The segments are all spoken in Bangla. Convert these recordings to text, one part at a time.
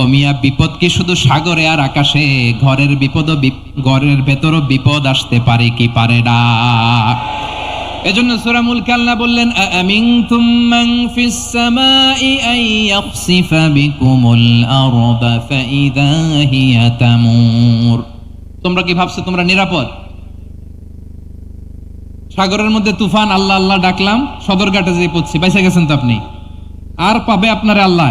ও মিয়া, বিপদ কি শুধু সাগরে আর আকাশে? ঘরের বিপদ ঘরের ভেতরও বিপদ আসতে পারে কি পারে না? এজন্য সূরা মুলক আল্লাহ বললেন আমিনতুম মান ফিস সামাই আন ইয়াখসিফা বিকুমুল আরদা ফাইদা হিয়া তামুর। তোমরা কি ভাবছ তোমরা নিরাপদ? সাগরের মধ্যে তুফান, আল্লাহ আল্লাহ ডাকলাম, সদরঘাটে যে পড়ছি, বাইসে গেছেন তো আপনি? আর পাবে আপনার আল্লাহ।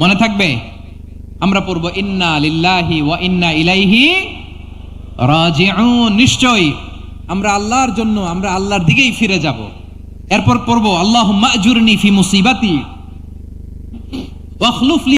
মনে থাকবে? আমরা পড়ব, ইন্না লিল্লাহি ওয়া ইন্না ইলাইহি রাজিউন। নিশ্চয়ই আমরা আল্লাহর জন্য, আমরা আল্লাহর দিকেই ফিরে যাব। এরপর পড়ব আল্লাহ মাজুরনি ফি মুসিবাতি ওয়াখলুফ লি